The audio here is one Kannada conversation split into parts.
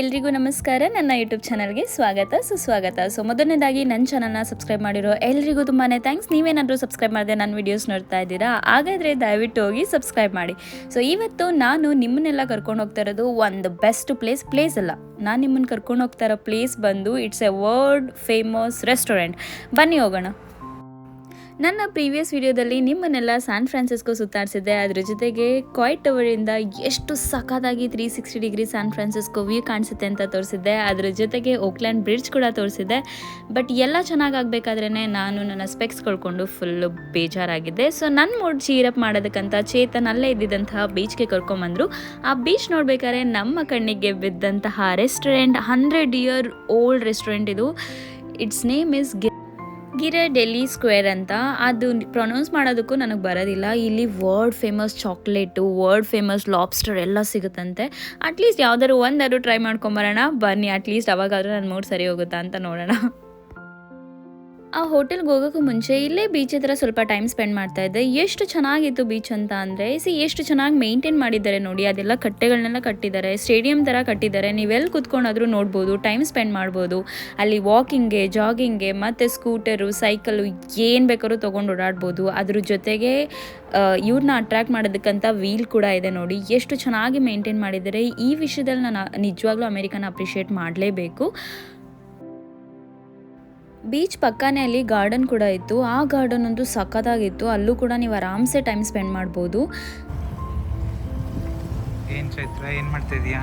ಎಲ್ರಿಗೂ ನಮಸ್ಕಾರ. ನನ್ನ ಯೂಟ್ಯೂಬ್ ಚಾನಲ್ಗೆ ಸ್ವಾಗತ, ಸುಸ್ವಾಗತ. ಸೊ ಮೊದಲನೇದಾಗಿ ನನ್ನ ಚಾನಲ್ನ ಸಬ್ಸ್ಕ್ರೈಬ್ ಮಾಡಿರೋ ಎಲ್ರಿಗೂ ತುಂಬಾ ಥ್ಯಾಂಕ್ಸ್ ನೀವೇನಾದರೂ ಸಬ್ಸ್ಕ್ರೈಬ್ ಮಾಡಿದೆ ನನ್ನ ವೀಡಿಯೋಸ್ ನೋಡ್ತಾ ಇದ್ದೀರಾ? ಹಾಗಾದರೆ ದಯವಿಟ್ಟು ಹೋಗಿ ಸಬ್ಸ್ಕ್ರೈಬ್ ಮಾಡಿ. ಸೊ ಇವತ್ತು ನಾನು ನಿಮ್ಮನ್ನೆಲ್ಲ ಕರ್ಕೊಂಡು ಹೋಗ್ತಾ ಇರೋದು ಒಂದು ಬೆಸ್ಟ್ ಪ್ಲೇಸ್ ಪ್ಲೇಸ್ ಅಲ್ಲ. ನಾನು ನಿಮ್ಮನ್ನು ಕರ್ಕೊಂಡು ಹೋಗ್ತಾ ಇರೋ ಪ್ಲೇಸ್ ಬಂದು it's a world famous restaurant ಬನ್ನಿ ಹೋಗೋಣ. ನನ್ನ ಪ್ರೀವಿಯಸ್ ವಿಡಿಯೋದಲ್ಲಿ ನಿಮ್ಮನ್ನೆಲ್ಲ ಸ್ಯಾನ್ ಫ್ರಾನ್ಸಿಸ್ಕೋ ಸುತ್ತಾಡಿಸಿದ್ದೆ. ಅದ್ರ ಜೊತೆಗೆ ಕ್ವಾಯ್ಟ್ ಟವರಿಂದ ಎಷ್ಟು ಸಖತ್ತಾಗಿ three sixty degree San Francisco view ಕಾಣಿಸುತ್ತೆ ಅಂತ ತೋರಿಸಿದ್ದೆ. ಅದ್ರ ಜೊತೆಗೆ ಓಕ್ಲ್ಯಾಂಡ್ ಬ್ರಿಡ್ಜ್ ಕೂಡ ತೋರಿಸಿದ್ದೆ. ಬಟ್ ಎಲ್ಲ ಚೆನ್ನಾಗಾಗಬೇಕಾದ್ರೇ ನಾನು ನನ್ನ ಸ್ಪೆಕ್ಸ್ ಕಳ್ಕೊಂಡು ಫುಲ್ಲು ಬೇಜಾರಾಗಿದ್ದೆ. ಸೊ ನನ್ನ ಮೂಡ್ ಚೀರಪ್ ಮಾಡೋದಕ್ಕಂತ ಚೇತನ್ ಅಲ್ಲೇ ಇದ್ದಿದ್ದಂತಹ ಬೀಚ್ಗೆ ಕರ್ಕೊಂಬಂದರು. ಆ ಬೀಚ್ ನೋಡ್ಬೇಕಾದ್ರೆ ನಮ್ಮ ಕಣ್ಣಿಗೆ ಬಿದ್ದಂತಹ restaurant hundred year old restaurant ಇದು. It's name is Ghirardelli square ಅಂತ ಅದು ಪ್ರೊನೌನ್ಸ್ ಮಾಡೋದಕ್ಕೂ ನನಗೆ ಬರೋದಿಲ್ಲ. ಇಲ್ಲಿ world famous chocolate, world famous lobster ಎಲ್ಲ ಸಿಗುತ್ತಂತೆ. ಅಟ್ಲೀಸ್ಟ್ ಯಾವ್ದಾದ್ರು ಒಂದಾದ್ರು ಟ್ರೈ ಮಾಡ್ಕೊಂಬರೋಣ. ಬನ್ನಿ ಅಟ್ಲೀಸ್ಟ್ ಅವಾಗಾದರೂ ನನ್ನ ಮೂಡ್ ಸರಿ ಹೋಗುತ್ತಾ ಅಂತ ನೋಡೋಣ. ಆ ಹೋಟೆಲ್ಗೆ ಹೋಗೋಕ್ಕೂ ಮುಂಚೆ ಇಲ್ಲೇ ಬೀಚ್ ಹತ್ರ ಸ್ವಲ್ಪ ಟೈಮ್ ಸ್ಪೆಂಡ್ ಮಾಡ್ತಾ ಇದ್ದೆ. ಎಷ್ಟು ಚೆನ್ನಾಗಿತ್ತು ಬೀಚ್ ಅಂತ ಅಂದರೆ ಸಿ ಎಷ್ಟು ಚೆನ್ನಾಗಿ ಮೇಂಟೈನ್ ಮಾಡಿದ್ದಾರೆ ನೋಡಿ, ಅದೆಲ್ಲ ಕಟ್ಟೆಗಳನ್ನೆಲ್ಲ ಕಟ್ಟಿದ್ದಾರೆ ಸ್ಟೇಡಿಯಂ ಥರ ಕಟ್ಟಿದ್ದಾರೆ. ನೀವೆಲ್ಲಿ ಕುತ್ಕೊಂಡಾದರೂ ನೋಡ್ಬೋದು ಟೈಮ್ ಸ್ಪೆಂಡ್ ಮಾಡ್ಬೋದು. ಅಲ್ಲಿ ವಾಕಿಂಗ್ಗೆ ಜಾಗಿಂಗ್ಗೆ ಮತ್ತು ಸ್ಕೂಟರು ಸೈಕಲು ಏನು ಬೇಕಾದ್ರೂ ತೊಗೊಂಡು ಓಡಾಡ್ಬೋದು. ಅದ್ರ ಜೊತೆಗೆ ಇವ್ರನ್ನ ಅಟ್ರ್ಯಾಕ್ಟ್ ಮಾಡೋದಕ್ಕಂಥ ವೀಲ್ ಕೂಡ ಇದೆ ನೋಡಿ. ಎಷ್ಟು ಚೆನ್ನಾಗಿ ಮೇಂಟೈನ್ ಮಾಡಿದ್ದಾರೆ. ಈ ವಿಷಯದಲ್ಲಿ ನಾನು ನಿಜವಾಗ್ಲೂ ಅಮೇರಿಕನ ಅಪ್ರಿಷಿಯೇಟ್ ಮಾಡಲೇಬೇಕು. ಬೀಚ್ ಪಕ್ಕನೇ ಅಲ್ಲಿ ಗಾರ್ಡನ್ ಕೂಡ ಇತ್ತು. ಆ ಗಾರ್ಡನ್ ಒಂದು ಸಖತ್ತಾಗಿತ್ತು. ಅಲ್ಲೂ ಕೂಡ ನೀವು ಆರಾಮ್ಸೆ ಟೈಮ್ ಸ್ಪೆಂಡ್ ಮಾಡ್ಬೋದು. ಏನ್ ಚೈತ್ರ ಏನು ಮಾಡ್ತಾ ಇದೀಯಾ?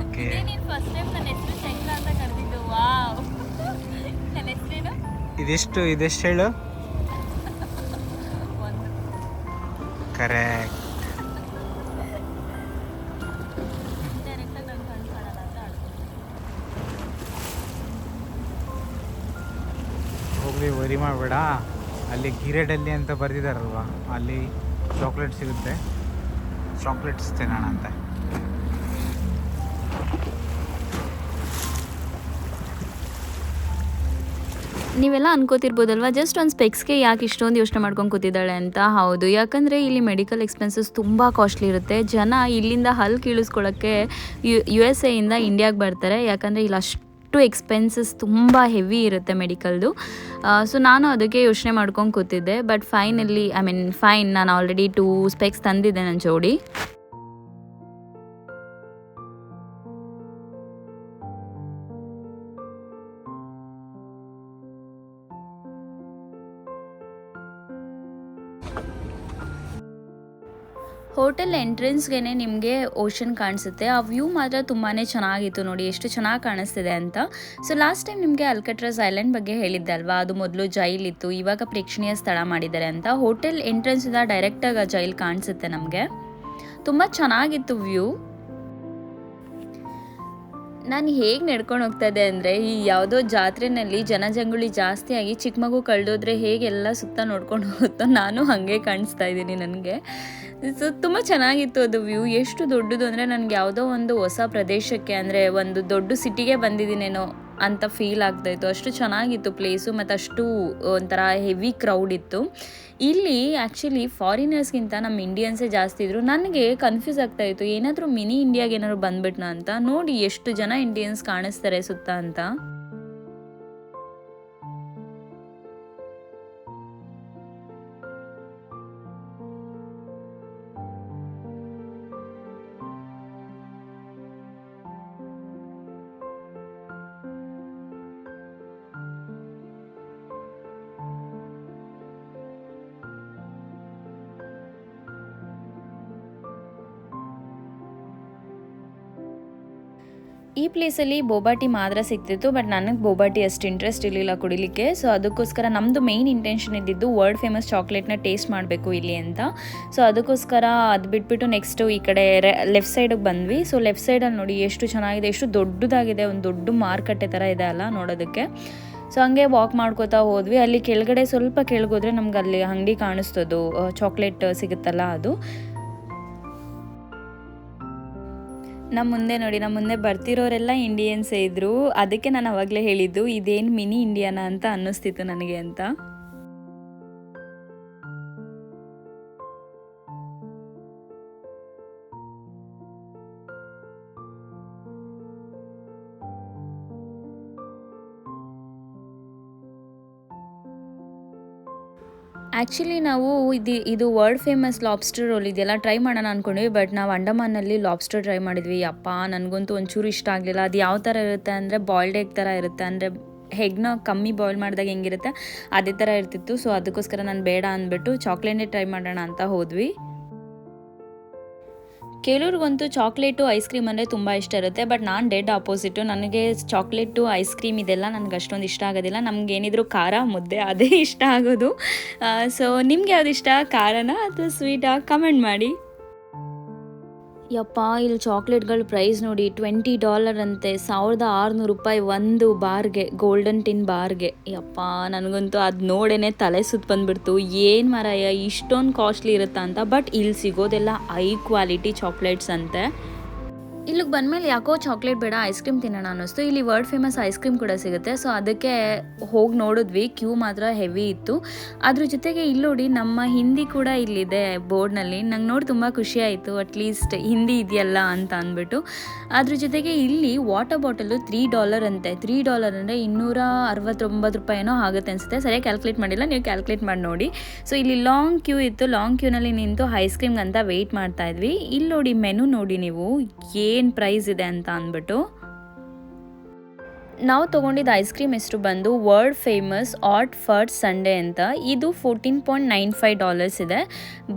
ಓಕೆ ಫಸ್ಟ್ ಟೈಮ್ ನನ್ನ ಹೆಸರು ಶೈಲ ಅಂತ ಕರೆದಿದ್ದು. ವಾವ್ ನನ್ನ ಹೆಸರೇನು? ಇದೆಷ್ಟು ಇದೆಷ್ಟು ಹೇಳು? ಒಂದು. ಕರೆಕ್ಟ್ ಹೋಗ್ಲಿ ವರಿ ಮಾಡಬೇಡ. ಅಲ್ಲಿ ಗಿರೆಡಲ್ಲಿ ಅಂತ ಬರೆದಿದ್ದಾರಲ್ವ ಅಲ್ಲಿ ಚಾಕ್ಲೇಟ್ ಸಿಗುತ್ತೆ. ಚಾಕ್ಲೇಟ್ಸ್ ತಿನ್ನೋಣ ಅಂತ. ನೀವೆಲ್ಲ ಅನ್ಕೋತಿರ್ಬೋದಲ್ವಾ ಜಸ್ಟ್ ಒಂದು ಸ್ಪೆಕ್ಸ್ಗೆ ಯಾಕೆ ಇಷ್ಟೊಂದು ಯೋಚನೆ ಮಾಡ್ಕೊಂಡು ಕೂತಿದ್ದಾಳೆ ಅಂತ? ಹೌದು, ಯಾಕಂದರೆ ಇಲ್ಲಿ ಮೆಡಿಕಲ್ ಎಕ್ಸ್ಪೆನ್ಸಸ್ ತುಂಬ ಕಾಸ್ಟ್ಲಿ ಇರುತ್ತೆ. ಜನ ಇಲ್ಲಿಂದ ಹಲ್ಲು ಕೀಳಿಸ್ಕೊಳ್ಳೋಕ್ಕೆ ಯು ಯು ಎಸ್ ಎಯಿಂದ ಇಂಡಿಯಾಗೆ ಬರ್ತಾರೆ. ಯಾಕಂದರೆ ಇಲ್ಲಿ ಅಷ್ಟು ಎಕ್ಸ್ಪೆನ್ಸಸ್ ತುಂಬ ಹೆವಿ ಇರುತ್ತೆ ಮೆಡಿಕಲ್ದು ಸೊ ನಾನು ಅದಕ್ಕೆ ಯೋಚನೆ ಮಾಡ್ಕೊಂಡು ಕೂತಿದ್ದೆ but finally I mean fine ನಾನು ಆಲ್ರೆಡಿ ಟೂ ಸ್ಪೆಕ್ಸ್ ತಂದಿದ್ದೆ ನನ್ನ ಜೋಡಿ. ಹೋಟೆಲ್ ಎಂಟ್ರೆನ್ಸ್ಗೆ ನಿಮಗೆ ಓಷನ್ ಕಾಣಿಸುತ್ತೆ. ಆ ವ್ಯೂ ಮಾತ್ರ ತುಂಬಾ ಚೆನ್ನಾಗಿತ್ತು ನೋಡಿ, ಎಷ್ಟು ಚೆನ್ನಾಗಿ ಕಾಣಿಸ್ತಿದೆ ಅಂತ. ಸೊ ಲಾಸ್ಟ್ ಟೈಮ್ ನಿಮಗೆ ಅಲ್ಕಟ್ರಾಸ್ ಐಲ್ಯಾಂಡ್ ಬಗ್ಗೆ ಹೇಳಿದ್ದೆ ಅಲ್ವಾ? ಅದು ಮೊದಲು ಜೈಲ್ ಇತ್ತು, ಇವಾಗ ಪ್ರೇಕ್ಷಣೀಯ ಸ್ಥಳ ಮಾಡಿದ್ದಾರೆ ಅಂತ. ಹೋಟೆಲ್ ಎಂಟ್ರೆನ್ಸಿಂದ ಡೈರೆಕ್ಟಾಗಿ ಆ ಜೈಲ್ ಕಾಣಿಸುತ್ತೆ ನಮಗೆ. ತುಂಬ ಚೆನ್ನಾಗಿತ್ತು ವ್ಯೂ. ನಾನು ಹೇಗೆ ನಡ್ಕೊಂಡು ಹೋಗ್ತಾ ಇದ್ದೆ ಅಂದರೆ, ಈ ಯಾವುದೋ ಜಾತ್ರೆನಲ್ಲಿ ಜನಜಂಗುಳಿ ಜಾಸ್ತಿಯಾಗಿ ಚಿಕ್ಕ ಮಗು ಕಳೆದೋದ್ರೆ ಹೇಗೆಲ್ಲ ಸುತ್ತ ನೋಡ್ಕೊಂಡು ಹೋಗುತ್ತೋ ನಾನು ಹಾಗೆ ಕಾಣಿಸ್ತಾ ಇದ್ದೀನಿ ನನಗೆ. ಸೊ, ತುಂಬ ಚೆನ್ನಾಗಿತ್ತು ಅದು ವ್ಯೂ. ಎಷ್ಟು ದೊಡ್ಡದು ಅಂದರೆ, ನನಗೆ ಯಾವುದೋ ಒಂದು ಹೊಸ ಪ್ರದೇಶಕ್ಕೆ ಅಂದರೆ, ಒಂದು ದೊಡ್ಡ ಸಿಟಿಗೆ ಬಂದಿದ್ದೀನೇನೋ. ಅಂತ ಫೀಲ್ ಆಗ್ತಾಯಿತ್ತು ಅಷ್ಟು ಚೆನ್ನಾಗಿತ್ತು ಪ್ಲೇಸು ಮತ್ತು ಅಷ್ಟು ಒಂಥರ ಹೆವಿ ಕ್ರೌಡ್ ಇತ್ತು. ಇಲ್ಲಿ ಆ್ಯಕ್ಚುಲಿ ಫಾರಿನರ್ಸ್ಗಿಂತ ನಮ್ಮ ಇಂಡಿಯನ್ಸೇ ಜಾಸ್ತಿ ಇದ್ದರು ನನಗೆ ಕನ್ಫ್ಯೂಸ್ ಆಗ್ತಾ ಇತ್ತು. ಏನಾದರೂ ಮಿನಿ ಇಂಡಿಯಾಗೆ ಏನಾದ್ರು ಬಂದ್ಬಿಟ್ನಾ ಅಂತ ನೋಡಿ ಎಷ್ಟು ಜನ ಇಂಡಿಯನ್ಸ್ ಕಾಣಿಸ್ತಾರೆ ಸುತ್ತ ಅಂತ. ಈ ಪ್ಲೇಸಲ್ಲಿ ಬೋಬಾಟಿ ಮಾತ್ರ ಸಿಗ್ತಿತ್ತು, ಬಟ್ ನನಗೆ ಬೋಬಾಟಿ ಅಷ್ಟು ಇಂಟ್ರೆಸ್ಟ್ ಇರಲಿಲ್ಲ ಕುಡಿಲಿಕ್ಕೆ. ಸೊ ಅದಕ್ಕೋಸ್ಕರ ನಮ್ಮದು ಮೇಯ್ನ್ ಇಂಟೆನ್ಷನ್ ಇದ್ದಿದ್ದು ವರ್ಲ್ಡ್ ಫೇಮಸ್ ಚಾಕ್ಲೇಟ್ನ ಟೇಸ್ಟ್ ಮಾಡಬೇಕು ಇಲ್ಲಿ ಅಂತ. ಸೊ ಅದಕ್ಕೋಸ್ಕರ ಅದು ಬಿಟ್ಬಿಟ್ಟು ನೆಕ್ಸ್ಟು ಈ ಕಡೆ ಲೆಫ್ಟ್ ಸೈಡಿಗೆ ಬಂದ್ವಿ. ಸೊ ಲೆಫ್ಟ್ ಸೈಡಲ್ಲಿ ನೋಡಿ ಎಷ್ಟು ಚೆನ್ನಾಗಿದೆ, ಎಷ್ಟು ದೊಡ್ಡದಾಗಿದೆ, ಒಂದು ದೊಡ್ಡ ಮಾರುಕಟ್ಟೆ ಥರ ಇದೆ ಅಲ್ಲ ನೋಡೋದಕ್ಕೆ. ಸೊ ಹಂಗೆ ವಾಕ್ ಮಾಡ್ಕೋತಾ ಹೋದ್ವಿ. ಅಲ್ಲಿ ಕೆಳಗಡೆ ಸ್ವಲ್ಪ ಕೆಳಗೋದ್ರೆ ನಮ್ಗೆ ಅಲ್ಲಿ ಅಂಗಡಿ ಕಾಣಿಸ್ತದು ಚಾಕ್ಲೇಟ್ ಸಿಗುತ್ತಲ್ಲ ಅದು. ನಮ್ಮ ಮುಂದೆ ನೋಡಿ ನಮ್ಮ ಮುಂದೆ ಬರ್ತಿರೋರೆಲ್ಲ ಇಂಡಿಯನ್ಸೇ ಇದ್ರು. ಅದಕ್ಕೆ ನಾನು ಅವಾಗಲೇ ಹೇಳಿದ್ದು, ಇದೇನು ಮಿನಿ ಇಂಡಿಯಾನ ಅಂತ ಅನ್ನಿಸ್ತಿತ್ತು ನನಗೆ ಅಂತ. ಆ್ಯಕ್ಚುಲಿ ನಾವು ಇದು ಇದು ವರ್ಲ್ಡ್ ಫೇಮಸ್ ಲಾಬ್ಸ್ಟರ್ ರೋಲ್ ಇದೆಯಲ್ಲ ಟ್ರೈ ಮಾಡೋಣ ಅಂದ್ಕೊಂಡ್ವಿ ಬಟ್ ನಾವು ಅಂಡಮಾನಲ್ಲಿ ಲಾಬ್ಸ್ಟರ್ ಟ್ರೈ ಮಾಡಿದ್ವಿ. ಅಪ್ಪ ನನಗಂತೂ ಒಂಚೂರು ಇಷ್ಟ ಆಗಲಿಲ್ಲ. ಅದು ಯಾವ ಥರ ಇರುತ್ತೆ ಅಂದರೆ ಬಾಯ್ಲ್ಡ್ ಎಗ್ ಥರ ಇರುತ್ತೆ. ಅಂದರೆ ಹೆಗ್ನ ಕಮ್ಮಿ ಬಾಯ್ಲ್ ಮಾಡಿದಾಗ ಹೆಂಗಿರುತ್ತೆ, ಅದೇ ಥರ ಇರ್ತಿತ್ತು. ಸೊ ಅದಕ್ಕೋಸ್ಕರ ನಾನು ಬೇಡ ಅಂದ್ಬಿಟ್ಟು ಚಾಕ್ಲೇಟೇ ಟ್ರೈ ಮಾಡೋಣ ಅಂತ ಹೋದ್ವಿ. ಕೆಲವ್ರಿಗಂತೂ ಚಾಕ್ಲೇಟು ಐಸ್ ಕ್ರೀಮ್ ಅಂದರೆ ತುಂಬ ಇಷ್ಟ ಇರುತ್ತೆ, ಬಟ್ ನಾನು ಡೆಡ್ ಆಪೋಸಿಟು. ನನಗೆ ಚಾಕ್ಲೇಟು, ಐಸ್ ಕ್ರೀಮ್ ಇದೆಲ್ಲ ನನಗೆ ಅಷ್ಟೊಂದು ಇಷ್ಟ ಆಗೋದಿಲ್ಲ. ನಮ್ಗೆ ಏನಿದ್ರು ಖಾರ, ಮುದ್ದೆ, ಅದೇ ಇಷ್ಟ ಆಗೋದು. ಸೊ ನಿಮ್ಗೆ ಯಾವ್ದು ಇಷ್ಟ? ಖಾರನ ಅಥವಾ ಸ್ವೀಟಾ ಕಮೆಂಟ್ ಮಾಡಿ. ಯಪ್ಪ, ಇಲ್ಲಿ ಚಾಕ್ಲೇಟ್ಗಳ ಪ್ರೈಸ್ ನೋಡಿ, ಟ್ವೆಂಟಿ ಡಾಲರ್ ಅಂತೆ, ಸಾವಿರದ ಆರುನೂರು ರೂಪಾಯಿ ಒಂದು ಬಾರ್ಗೆ, ಗೋಲ್ಡನ್ ಟಿನ್ ಬಾರ್ಗೆ. ಯಪ್ಪ, ನನಗಂತೂ ಅದು ನೋಡೇನೆ ತಲೆ ಸುತ್ತ ಬಂದ್ಬಿಡ್ತು. ಏನು ಮರಯ್ಯ ಇಷ್ಟೊಂದು ಕಾಸ್ಟ್ಲಿ ಇರುತ್ತಾ ಅಂತ, ಬಟ್ ಇಲ್ಲಿ ಸಿಗೋದೆಲ್ಲ ಹೈ ಕ್ವಾಲಿಟಿ ಚಾಕ್ಲೇಟ್ಸ್ ಅಂತೆ. ಇಲ್ಲಿಗೆ ಬಂದಮೇಲೆ ಯಾಕೋ ಚಾಕ್ಲೇಟ್ ಬೇಡ ಐಸ್ ಕ್ರೀಮ್ ತಿನ್ನೋಣ ಅನ್ನಿಸ್ತು. ಇಲ್ಲಿ ವರ್ಲ್ಡ್ ಫೇಮಸ್ ಐಸ್ ಕ್ರೀಮ್ ಕೂಡ ಸಿಗುತ್ತೆ. ಸೊ ಅದಕ್ಕೆ ಹೋಗಿ ನೋಡಿದ್ವಿ. ಕ್ಯೂ ಮಾತ್ರ ಹೆವಿ ಇತ್ತು. ಅದ್ರ ಜೊತೆಗೆ ಇಲ್ಲಿ ನೋಡಿ ನಮ್ಮ ಹಿಂದಿ ಕೂಡ ಇಲ್ಲಿದೆ ಬೋರ್ಡ್ನಲ್ಲಿ. ನಂಗೆ ನೋಡಿ ತುಂಬ ಖುಷಿ ಆಯಿತು. ಅಟ್ಲೀಸ್ಟ್ ಹಿಂದಿ ಇದೆಯಲ್ಲ ಅಂತ ಅಂದ್ಬಿಟ್ಟು. ಅದ್ರ ಜೊತೆಗೆ ಇಲ್ಲಿ ವಾಟರ್ ಬಾಟಲು ತ್ರೀ ಡಾಲರ್ ಅಂತೆ. ತ್ರೀ ಡಾಲರ್ ಅಂದರೆ ಇನ್ನೂರ ಅರವತ್ತೊಂಬತ್ತು ರೂಪಾಯಿನೋ ಆಗುತ್ತೆ ಅನಿಸುತ್ತೆ. ಸರಿಯಾಗಿ ಕ್ಯಾಲ್ಕುಲೇಟ್ ಮಾಡಿಲ್ಲ. ನೀವು ಕ್ಯಾಲ್ಕುಲೇಟ್ ಮಾಡಿ ನೋಡಿ. ಸೊ ಇಲ್ಲಿ ಲಾಂಗ್ ಕ್ಯೂ ಇತ್ತು. ಲಾಂಗ್ ಕ್ಯೂನಲ್ಲಿ ನಿಂತು ಐಸ್ ಕ್ರೀಮ್ಗೆ ಅಂತ ವೆಯ್ಟ್ ಮಾಡ್ತಾ ಇದ್ವಿ. ಇಲ್ಲಿ ನೋಡಿ ಮೆನು ನೋಡಿ ನೀವು. ಏನು ಪ್ರೈಸ್ ಇದೆ ಅಂತ ಅಂದ್ಬಿಟ್ಟು? ನಾವು ತೊಗೊಂಡಿದ್ದ ಐಸ್ ಕ್ರೀಮ್ ಹೆಸರು ಬಂದು ವರ್ಲ್ಡ್ ಫೇಮಸ್ ಆಟ್ ಫರ್ ಸಂಡೇ ಅಂತ. ಇದು fourteen point nine five dollars ಇದೆ.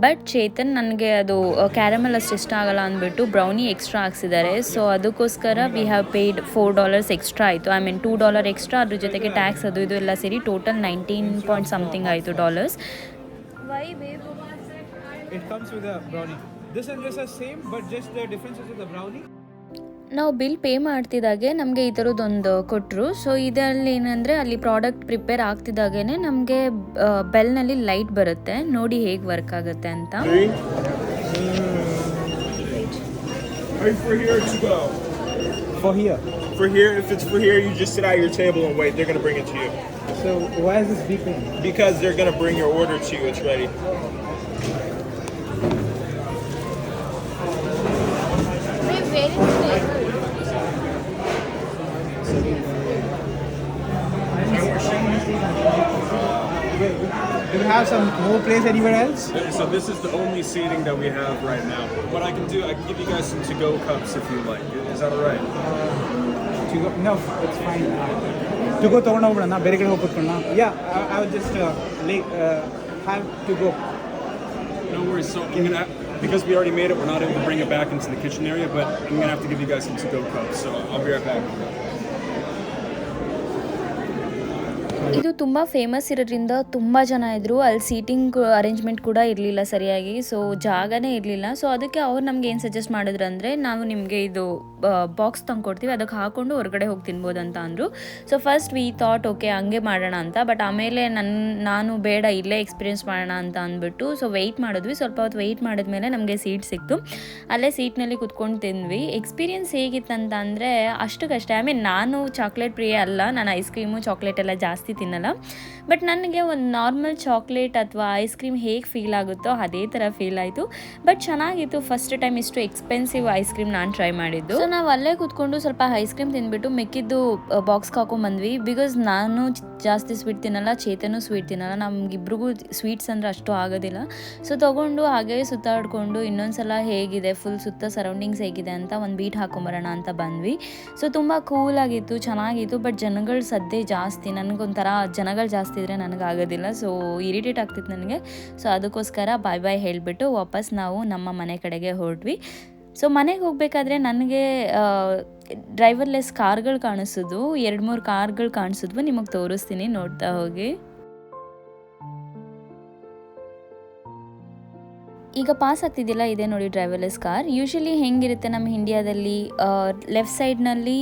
ಬಟ್ ಚೇತನ್ ನನಗೆ ಅದು ಕ್ಯಾರಮಲ್ ಅಷ್ಟು ಇಷ್ಟ ಆಗಲ್ಲ ಅಂದ್ಬಿಟ್ಟು ಬ್ರೌನಿ ಎಕ್ಸ್ಟ್ರಾ ಹಾಕ್ಸಿದ್ದಾರೆ ಸೊ ಅದಕ್ಕೋಸ್ಕರ we have paid four dollars extra ಆಯಿತು. I mean two dollar extra ಅದ್ರ ಜೊತೆಗೆ ಟ್ಯಾಕ್ಸ್ ಅದು ಇದು ಎಲ್ಲ ಸೇರಿ ಟೋಟಲ್ ನೈನ್ಟೀನ್ ಪಾಯಿಂಟ್ ಸಮಥಿಂಗ್ ಆಯಿತು dollars This and this are same, but just the difference is the brownie. ನಾವು ಬಿಲ್ ಪೇ ಮಾಡ್ತಿದ್ದಾಗೆ ನಮಗೆ ಈ ಥರದ್ದೊಂದು ಕೊಟ್ಟರು ಸೊ ಇದರಲ್ಲಿ ಏನಂದರೆ ಅಲ್ಲಿ ಪ್ರಾಡಕ್ಟ್ ಪ್ರಿಪೇರ್ ಆಗ್ತಿದ್ದಾಗೇ ನಮಗೆ ಬೆಲ್ನಲ್ಲಿ ಲೈಟ್ ಬರುತ್ತೆ ನೋಡಿ ಹೇಗೆ ವರ್ಕ್ ಆಗುತ್ತೆ ಅಂತ for here to. For here. For here, if it's for here, you just sit at your table and wait. They're gonna bring it to you So why is this beeping? because they're gonna bring your order to you. It's ready. you have some more place anywhere else? So this is the only seating that we have right now. What I can do, I can give you guys some to-go cups if you like. Is that all right? To go, no, it's fine. To go ತಗೊಂಡು ಹೋಗ್ಬಿಡೋಣ ಬೇರೆ ಕಡೆ ಹೋಗಿ ಕೂತ್ಕೊಳ್ಳೋಣ yeah I will just lay have to go No worries. So I'm gonna, because we already made it, we're not able to bring it back into the kitchen area, but I'm gonna have to give you guys some to-go cups. So I'll be right back. ಇದು ತುಂಬ ಫೇಮಸ್ ಇರೋದ್ರಿಂದ ತುಂಬ ಜನ ಇದ್ದರು ಅಲ್ಲಿ ಸೀಟಿಂಗ್ ಅರೇಂಜ್ಮೆಂಟ್ ಕೂಡ ಇರಲಿಲ್ಲ ಸರಿಯಾಗಿ. ಸೊ ಜಾಗನೇ ಇರಲಿಲ್ಲ. ಸೊ ಅದಕ್ಕೆ ಅವ್ರು ನಮ್ಗೆ ಏನು ಸಜೆಸ್ಟ್ ಮಾಡಿದ್ರು ಅಂದರೆ, ನಾವು ನಿಮಗೆ ಇದು ಬಾಕ್ಸ್ ತಂದ್ಕೊಡ್ತೀವಿ. ಅದಕ್ಕೆ ಹಾಕೊಂಡು ಹೊರಗಡೆ ಹೋಗಿ ತಿನ್ಬೋದು ಅಂತ ಅಂದರು. So first we thought okay ಹಂಗೆ ಮಾಡೋಣ ಅಂತ. ಬಟ್ ಆಮೇಲೆ ನನ್ನ ನಾನು ಬೇಡ, ಇಲ್ಲೇ ಎಕ್ಸ್ಪೀರಿಯನ್ಸ್ ಮಾಡೋಣ ಅಂತ ಅಂದ್ಬಿಟ್ಟು ಸೊ ವೆಯ್ಟ್ ಮಾಡಿದ್ವಿ. ಸ್ವಲ್ಪ ಹೊತ್ತು ವೆಯ್ಟ್ ಮಾಡಿದ್ಮೇಲೆ ನಮಗೆ ಸೀಟ್ ಸಿಕ್ತು. ಅಲ್ಲೇ ಸೀಟ್ನಲ್ಲಿ ಕುತ್ಕೊಂಡು ತಿಂದ್ವಿ. ಎಕ್ಸ್ಪೀರಿಯೆನ್ಸ್ ಅಂತ ಅಂದರೆ ಅಷ್ಟಕ್ಕಷ್ಟೇ. ಐ ಮೀನ್ ನಾನು ಚಾಕ್ಲೇಟ್ ಪ್ರಿಯ ಅಲ್ಲ. ನಾನು ಐಸ್ ಕ್ರೀಮು ಚಾಕ್ಲೇಟ್ ಎಲ್ಲ ಜಾಸ್ತಿ ತಿನ್ನಲ್ಲ. ಬಟ್ ನನಗೆ ಒಂದು ನಾರ್ಮಲ್ ಚಾಕ್ಲೇಟ್ ಅಥವಾ ಐಸ್ ಕ್ರೀಮ್ ಹೇಗೆ ಫೀಲ್ ಆಗುತ್ತೋ ಅದೇ ಥರ ಫೀಲ್ ಆಯಿತು. ಬಟ್ ಚೆನ್ನಾಗಿತ್ತು. ಫಸ್ಟ್ ಟೈಮ್ ಇಷ್ಟು ಎಕ್ಸ್ಪೆನ್ಸಿವ್ ಐಸ್ ಕ್ರೀಮ್ ನಾನು ಟ್ರೈ ಮಾಡಿದ್ದು. ಸೊ ನಾವು ಅಲ್ಲೇ ಕೂತ್ಕೊಂಡು ಸ್ವಲ್ಪ ಐಸ್ ಕ್ರೀಮ್ ತಿಂದ್ಬಿಟ್ಟು ಮಿಕ್ಕಿದ್ದು ಬಾಕ್ಸ್ಗೆ ಹಾಕೊಂಡ್ಬಂದ್ವಿ ಬಿಕಾಸ್ ನಾನು ಜಾಸ್ತಿ ಸ್ವೀಟ್ ತಿನ್ನಲ್ಲ, ಚೇತನೂ ಸ್ವೀಟ್ ತಿನ್ನಲ್ಲ. ನಮಗಿಬ್ರಿಗೂ ಸ್ವೀಟ್ಸ್ ಅಂದರೆ ಅಷ್ಟು ಆಗೋದಿಲ್ಲ. ಸೊ ತೊಗೊಂಡು ಹಾಗೆ ಸುತ್ತಾಡ್ಕೊಂಡು ಇನ್ನೊಂದ್ಸಲ ಹೇಗಿದೆ ಫುಲ್ ಸುತ್ತ ಸರೌಂಡಿಂಗ್ಸ್ ಹೇಗಿದೆ ಅಂತ ಒಂದು ಬೀಟ್ ಹಾಕೊಂಬರೋಣ ಅಂತ ಬಂದ್ವಿ. ಸೊ ತುಂಬ ಕೂಲಾಗಿತ್ತು ಚೆನ್ನಾಗಿತ್ತು. ಬಟ್ ಜನಗಳು ಸದ್ಯ ಜಾಸ್ತಿ. ನನಗೊಂಥರ ಜನಗಳು ಜಾಸ್ತಿ ಇದ್ದರೆ ನನಗಾಗೋದಿಲ್ಲ. ಸೊ ಇರಿಟೇಟ್ ಆಗ್ತಿತ್ತು ನನಗೆ. ಸೊ ಅದಕ್ಕೋಸ್ಕರ ಬಾಯ್ ಬಾಯ್ ಹೇಳಿಬಿಟ್ಟು ವಾಪಸ್ ನಾವು ನಮ್ಮ ಮನೆ ಕಡೆಗೆ ಹೊರಟ್ವಿ. ಸೊ ಮನೆಗೆ ಹೋಗಬೇಕಾದ್ರೆ ನನಗೆ ಡ್ರೈವರ್ಲೆಸ್ ಕಾರ್ಗಳು ಕಾಣಿಸಿದ್ವು ಎರಡು ಮೂರು ಕಾರ್ಗಳು ಕಾಣಿಸಿದ್ವು. ನಿಮಗೆ ತೋರಿಸ್ತೀನಿ ನೋಡ್ತಾ ಹೋಗಿ. ಈಗ ಪಾಸ್ ಆಗ್ತಿದ್ದಿಲ್ಲ ಇದೆ ನೋಡಿ ಡ್ರೈವರ್ಲೆಸ್ ಕಾರ್ ಯೂಶಲಿ ಹೆಂಗಿರುತ್ತೆ ನಮ್ಮ ಇಂಡಿಯಾದಲ್ಲಿ ಲೆಫ್ಟ್ ಸೈಡ್ನಲ್ಲಿ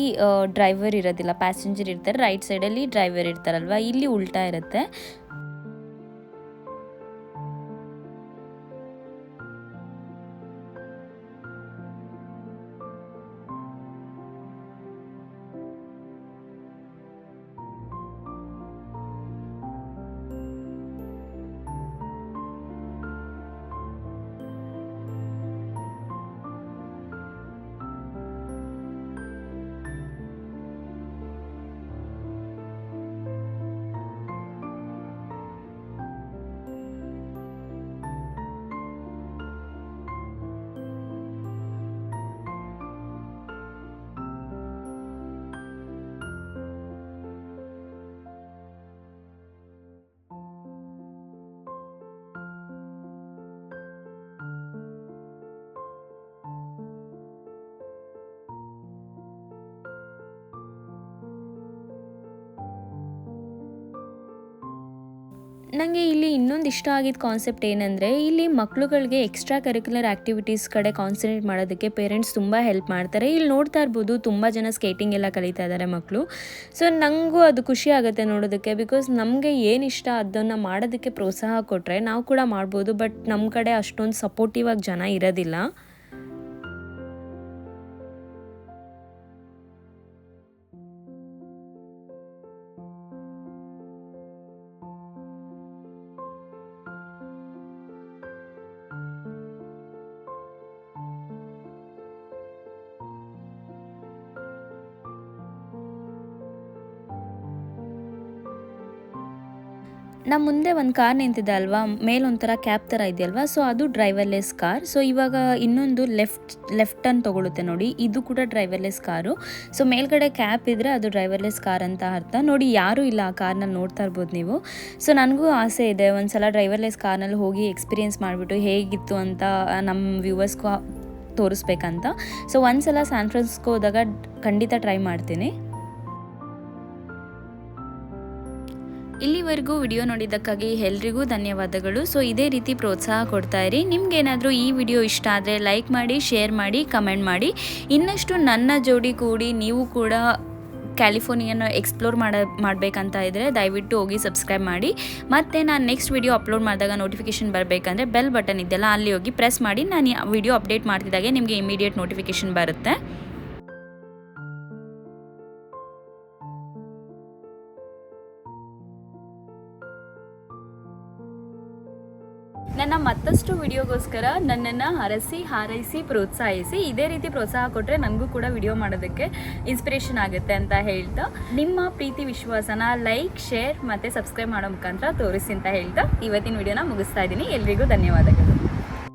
ಡ್ರೈವರ್ ಇರೋದಿಲ್ಲ. ಪ್ಯಾಸೆಂಜರ್ ಇರ್ತಾರೆ ರೈಟ್ ಸೈಡಲ್ಲಿ ಡ್ರೈವರ್ ಇರ್ತಾರಲ್ವ? ಇಲ್ಲಿ ಉಲ್ಟಾ ಇರುತ್ತೆ. ನನಗೆ ಇಲ್ಲಿ ಇನ್ನೊಂದು ಇಷ್ಟ ಆಗಿದ್ದ ಕಾನ್ಸೆಪ್ಟ್ ಏನಂದರೆ ಇಲ್ಲಿ ಮಕ್ಕಳುಗಳಿಗೆ ಎಕ್ಸ್ಟ್ರಾ ಕರಿಕ್ಯುಲರ್ ಆ್ಯಕ್ಟಿವಿಟೀಸ್ ಕಡೆ ಕಾನ್ಸಂಟ್ರೇಟ್ ಮಾಡೋದಕ್ಕೆ ಪೇರೆಂಟ್ಸ್ ತುಂಬ ಹೆಲ್ಪ್ ಮಾಡ್ತಾರೆ. ಇಲ್ಲಿ ನೋಡ್ತಾ ಇರ್ಬೋದು ತುಂಬ ಜನ ಸ್ಕೇಟಿಂಗ್ ಎಲ್ಲ ಕಲಿತಾ ಇದ್ದಾರೆ ಮಕ್ಕಳು ಸೊ ನನಗೂ ಅದು ಖುಷಿ ಆಗುತ್ತೆ ನೋಡೋದಕ್ಕೆ ಬಿಕಾಸ್ ನಮಗೆ ಏನು ಇಷ್ಟ ಅದನ್ನು ಮಾಡೋದಕ್ಕೆ ಪ್ರೋತ್ಸಾಹ ಕೊಟ್ಟರೆ ನಾವು ಕೂಡ ಮಾಡ್ಬೋದು ಬಟ್ ನಮ್ಮ ಕಡೆ ಅಷ್ಟೊಂದು ಸಪೋರ್ಟಿವ್ ಆಗಿ ಜನ ಇರೋದಿಲ್ಲ. ನಮ್ಮ ಮುಂದೆ ಒಂದು ಕಾರ್ ನಿಂತಿದೆ ಅಲ್ವಾ? ಮೇಲೊಂಥರ ಕ್ಯಾಬ್ ಥರ ಇದೆಯಲ್ವಾ? ಸೊ ಅದು ಡ್ರೈವರ್ಲೆಸ್ ಕಾರ್ ಸೊ ಇವಾಗ ಇನ್ನೊಂದು ಲೆಫ್ಟ್ ಲೆಫ್ಟ್ ಟರ್ನ್ ತೊಗೊಳುತ್ತೆ ನೋಡಿ. ಇದು ಕೂಡ ಡ್ರೈವರ್ಲೆಸ್ ಕಾರು ಸೊ ಮೇಲ್ಗಡೆ ಕ್ಯಾಪ್ ಇದ್ದರೆ ಅದು ಡ್ರೈವರ್ಲೆಸ್ ಕಾರ್ ಅಂತ ಅರ್ಥ. ನೋಡಿ, ಯಾರೂ ಇಲ್ಲ ಆ ಕಾರ್ನಲ್ಲಿ ನೋಡ್ತಾ ಇರ್ಬೋದು ನೀವು. ಸೊ ನನಗೂ ಆಸೆ ಇದೆ. ಒಂದು ಸಲ ಡ್ರೈವರ್ಲೆಸ್ ಕಾರ್ನಲ್ಲಿ ಹೋಗಿ ಎಕ್ಸ್ಪೀರಿಯೆನ್ಸ್ ಮಾಡಿಬಿಟ್ಟು ಹೇಗಿತ್ತು ಅಂತ ನಮ್ಮ ವ್ಯೂವರ್ಸ್ಗೂ ತೋರಿಸ್ಬೇಕಂತ. ಸೊ ಒಂದು ಸಲ ಸ್ಯಾನ್ ಫ್ರಾನ್ಸಿಸ್ಕೋ ಹೋದಾಗ ಖಂಡಿತ ಟ್ರೈ ಮಾಡ್ತೀನಿ. ಇಲ್ಲಿವರೆಗೂ ವಿಡಿಯೋ ನೋಡಿದ್ದಕ್ಕಾಗಿ ಎಲ್ರಿಗೂ ಧನ್ಯವಾದಗಳು. ಸೊ ಇದೇ ರೀತಿ ಪ್ರೋತ್ಸಾಹ ಕೊಡ್ತಾ ಇರಿ. ನಿಮ್ಗೇನಾದರೂ ಈ ವಿಡಿಯೋ ಇಷ್ಟ ಆದರೆ ಲೈಕ್ ಮಾಡಿ ಶೇರ್ ಮಾಡಿ ಕಮೆಂಟ್ ಮಾಡಿ. ಇನ್ನಷ್ಟು ನನ್ನ ಜೋಡಿ ಕೂಡಿ ನೀವು ಕೂಡ ಕ್ಯಾಲಿಫೋರ್ನಿಯನ್ನು ಎಕ್ಸ್ಪ್ಲೋರ್ ಮಾಡ, ಮಾಡಬೇಕಂತ ಇದ್ದರೆ ದಯವಿಟ್ಟು ಹೋಗಿ ಸಬ್ಸ್ಕ್ರೈಬ್ ಮಾಡಿ. ಮತ್ತು ನಾನು ನೆಕ್ಸ್ಟ್ ವಿಡಿಯೋ ಅಪ್ಲೋಡ್ ಮಾಡಿದಾಗ ನೋಟಿಫಿಕೇಶನ್ ಬರಬೇಕಂದ್ರೆ ಬೆಲ್ ಬಟನ್ ಇದೆಯಲ್ಲ, ಅಲ್ಲಿ ಹೋಗಿ ಪ್ರೆಸ್ ಮಾಡಿ. ನಾನು ವಿಡಿಯೋ ಅಪ್ಡೇಟ್ ಮಾಡ್ತಿದ್ದಾಗೆ ನಿಮಗೆ ಇಮಿಡಿಯೇಟ್ ನೋಟಿಫಿಕೇಶನ್ ಬರುತ್ತೆ. ನನ್ನ ಮತ್ತಷ್ಟು ವಿಡಿಯೋಗೋಸ್ಕರ ನನ್ನನ್ನು ಹರಸಿ ಹಾರೈಸಿ, ಪ್ರೋತ್ಸಾಹಿಸಿ ಇದೇ ರೀತಿ ಪ್ರೋತ್ಸಾಹ ಕೊಟ್ಟರೆ ನನಗೂ ಕೂಡ ವಿಡಿಯೋ ಮಾಡೋದಕ್ಕೆ ಇನ್ಸ್ಪಿರೇಷನ್ ಆಗುತ್ತೆ ಅಂತ ಹೇಳ್ತಾ. ನಿಮ್ಮ ಪ್ರೀತಿ ವಿಶ್ವಾಸನ ಲೈಕ್ ಶೇರ್ ಮತ್ತು ಸಬ್ಸ್ಕ್ರೈಬ್ ಮಾಡೋ ಮುಖಾಂತರ ತೋರಿಸಿ ಅಂತ ಹೇಳ್ತಾ. ಇವತ್ತಿನ ವಿಡಿಯೋನ ಮುಗಿಸ್ತಾ ಇದ್ದೀನಿ. ಎಲ್ರಿಗೂ ಧನ್ಯವಾದಗಳು.